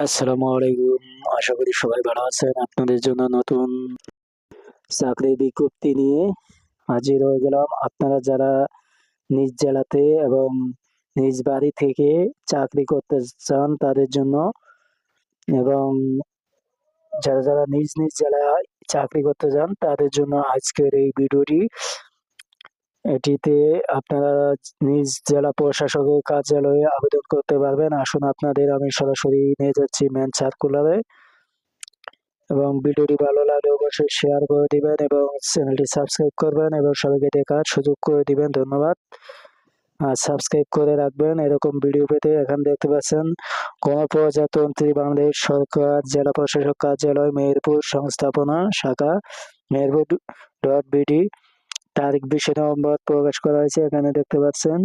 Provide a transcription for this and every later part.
আসসালামু আলাইকুম। আশা করি সবাই ভালো আছেন। আপনাদের জন্য নতুন চাকরি বিজ্ঞপ্তি নিয়ে হাজির হয়ে গেলাম। আপনারা যারা নিজ জেলাতে এবং নিজ বাড়ি থেকে চাকরি করতে চান তাদের জন্য এবং যারা যারা নিজ নিজ জেলায় চাকরি করতে চান তাদের জন্য আজকের এই ভিডিওটি এটিতে আপনারা নিজ জেলা প্রশাসকের কার্যালয়ে আবেদন করতে পারবেন। আসুন আপনাদের, আমি সরাসরি নিয়ে যাচ্ছি মেন সার্কুলারে এবং ভিডিওটি ভালো লাগলে অবশ্যই শেয়ার করে দিবেন এবং চ্যানেলটি সাবস্ক্রাইব করবেন এবং সবাইকে দেখার সুযোগ করে দিবেন। ধন্যবাদ। আর সাবস্ক্রাইব করে রাখবেন। এরকম ভিডিও পেতে এখানে দেখতে পাচ্ছেন গণপ্রজাতন্ত্রী বাংলাদেশ সরকার, জেলা প্রশাসক কার্যালয়, মেহেরপুর সংস্থাপনা শাখা, মেহেরপুর ডট বিডি তারিখ বিশে নভেম্বর প্রকাশ করা হয়েছে, এখানে দেখতে পাচ্ছেন।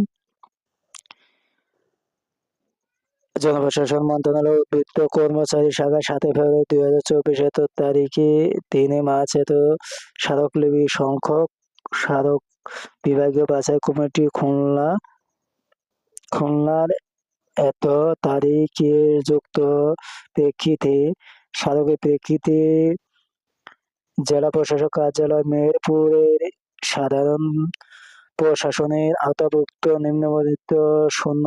জনপ্রশাসন মন্ত্রণালয় উদ্বৃত্ত কর্মচারী শাখা সাতই ফেব্রুয়ারি দুই হাজার চব্বিশ এত তারিখে তিনে মার্চ এত স্মারকলিপি সংখ্যক স্মারক বিভাগীয় বাছাই কমিটি খুলনা, খুলনার এত তারিখে যুক্ত প্রেক্ষিতে, স্মারকের প্রেক্ষিতে জেলা প্রশাসক কার্যালয় মেহেরপুরের সাধারণ প্রশাসনের আওতাভুক্ত নিম্নবর্ণিত শূন্য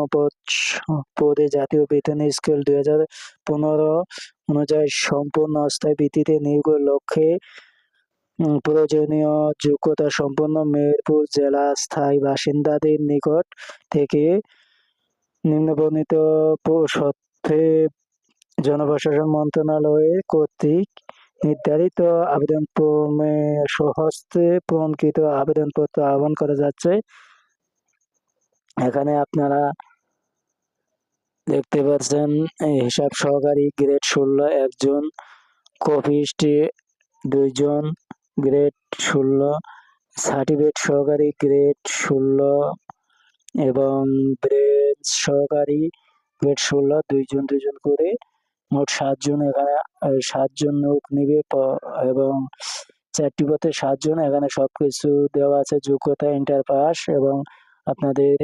পদ জাতীয় বেতন স্কেল দুই হাজার পনেরো অনুযায়ী সম্পূর্ণ অস্থায়ী ভিত্তিতে নিয়োগের লক্ষ্যে প্রয়োজনীয় যোগ্যতা সম্পন্ন মেহেরপুর জেলা স্থায়ী বাসিন্দাদের নিকট থেকে নিম্নবর্ণিত সত্ত্বে জনপ্রশাসন মন্ত্রণালয়ে কর্তৃক নির্ধারিত আবেদন ফর্মে স্বহস্তে পূরণকৃত আবেদনপত্র আহ্বান করা যাচ্ছে। এখানে আপনারা দেখতে পাচ্ছেন হিসাব সহকারী গ্রেড ষোলো একজন, কপিস্টে দুইজন, গ্রেড ষোলো, সার্টিফিকেট সহকারী গ্রেড ষোলো এবং ব্রেঞ্চ সহকারী গ্রেড ষোলো, দুইজন দুইজন করে মোট সাতজন এখানে সাতজন লোক নিবে এবং চারটি পথে সাতজন, এখানে সবকিছু দেওয়া আছে, যোগ্যতা, ইন্টার পাস, এবং আপনাদের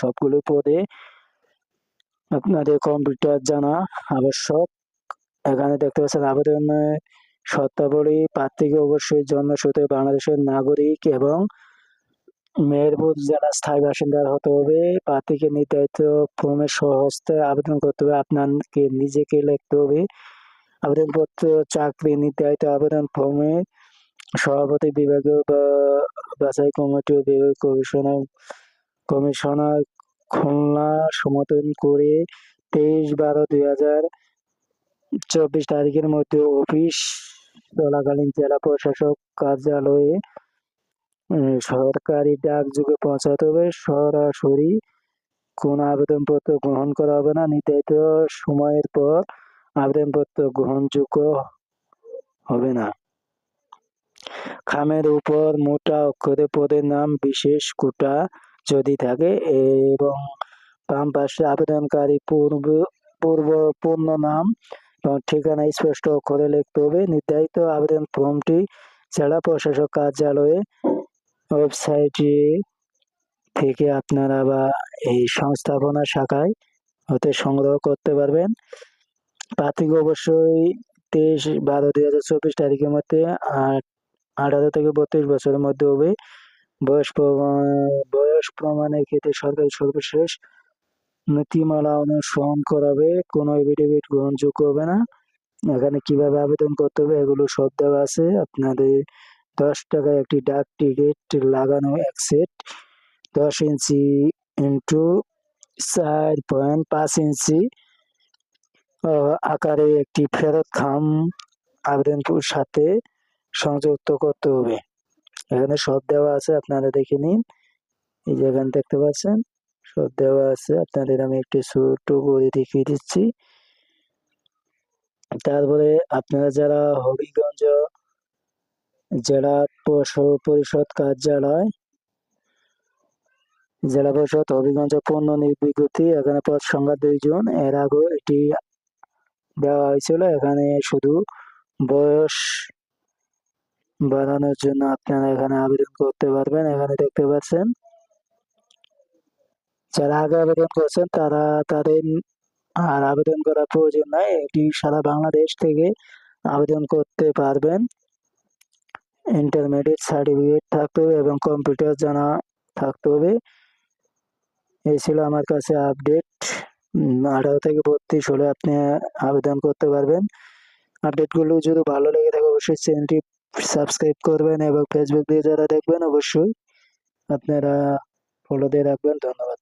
সবগুলো পদে আপনাদের কম্পিউটার জানা আবশ্যক। এখানে দেখতে পাচ্ছেন আবেদনে শর্তাবলী, প্রার্থীকে অবশ্যই জন্মসূত্রে বাংলাদেশের নাগরিক এবং মেহেরপুর জেলার স্থায়ী বাসিন্দা হতে হবে। প্রার্থীকে নির্ধারিত ফর্মে সহস্তে আবেদন করতে হবে, আপনাকে নিজেকে লিখতে হবে। আবেদনপত্র, চাকরি নির্ধারিত আবেদন ফর্মে। সভাপতি বিভাগীয় বাছাই কমিটি বিভাগীয় কমিশনার কমিশনার খুলনা সমর্থন করে তেইশ বারো দুই হাজার চব্বিশ তারিখের মধ্যে অফিস চলাকালীন জেলা প্রশাসক কার্যালয়ে সরকারি ডাকযোগে পৌঁছাতে হবে। সরাসরি কোন আবেদনপত্র গ্রহণ করা হবে না। নির্ধারিত সময়ের পর আবেদনপত্র গ্রহণযোগ্য হবে না। খামের উপর মোটা অক্ষরে পদের নাম বিশেষ কোটা যদি থাকে এবং বাম পাশে আবেদনকারী পূর্ব পূর্ব, পূর্ণ নাম এবং ঠিকানা স্পষ্ট অক্ষরে লিখতে হবে। নির্ধারিত আবেদন ফর্মটি জেলা প্রশাসক কার্যালয়ে ওয়েবসাইটে থেকে আপনারা বা এই সংস্থাপনা শাখায় হতে সংগ্রহ করতে পারবেন। প্রার্থী অবশ্যই তেইশ বারো দুই হাজার চব্বিশ তারিখের মধ্যে আঠারো থেকে বত্রিশ বছরের মধ্যে হবে। বয়স বয়স প্রমাণের ক্ষেত্রে সরকারি সর্বশেষ নীতিমালা অনুসরণ করাবে, কোনো এভিডেভিট গ্রহণযোগ্য হবে না। এখানে কীভাবে আবেদন করতে হবে এগুলো সব দেওয়া আছে। আপনাদের দশ টাকায় একটি ডাক টিকিট লাগানো এক সেট। দশ ইঞ্চি ইন্টু চার পয়েন্ট পাঁচ ইঞ্চি। আকারে একটি ফেরত খাম আবেদনপুর সাথে সংযুক্ত করতে হবে। এখানে সব দেওয়া আছে, আপনারা দেখে নিন। এই যে এখানে দেখতে পাচ্ছেন, সব দেওয়া আছে। আপনাদের আমি একটি ছোট করে দেখিয়ে দিচ্ছি। তারপরে আপনারা যারা হবিগঞ্জ জেলা পরিষদ কার্যালয়। জেলা পরিষদ হবিগঞ্জ পণ্য নির্বিজ্ঞপ্তি এখানে পদ সংখ্যা দুইজন এর আগেও এটি দেওয়া হয়েছিল। এখানে শুধু বয়স বাড়ানোর জন্য আপনারা এখানে আবেদন করতে পারবেন। এখানে দেখতে পাচ্ছেন, যারা আগে আবেদন করছেন তারা তাদের আর আবেদন করার প্রয়োজন নাই। এটি সারা বাংলাদেশ থেকে আবেদন করতে পারবেন। ইন্টারমিডিয়েট সার্টিফিকেট থাকতে হবে এবং কম্পিউটার জানা থাকতে হবে। এই ছিল আমার কাছে আপডেট। আঠারো থেকে বত্রিশ হলে আপনি আবেদন করতে পারবেন। আপডেটগুলো যদি ভালো লেগে থাকে, অবশ্যই চ্যানেলটি সাবস্ক্রাইব করবেন এবং ফেসবুক দিয়ে যারা দেখবেন, অবশ্যই আপনারা ফলো দিয়ে রাখবেন। ধন্যবাদ।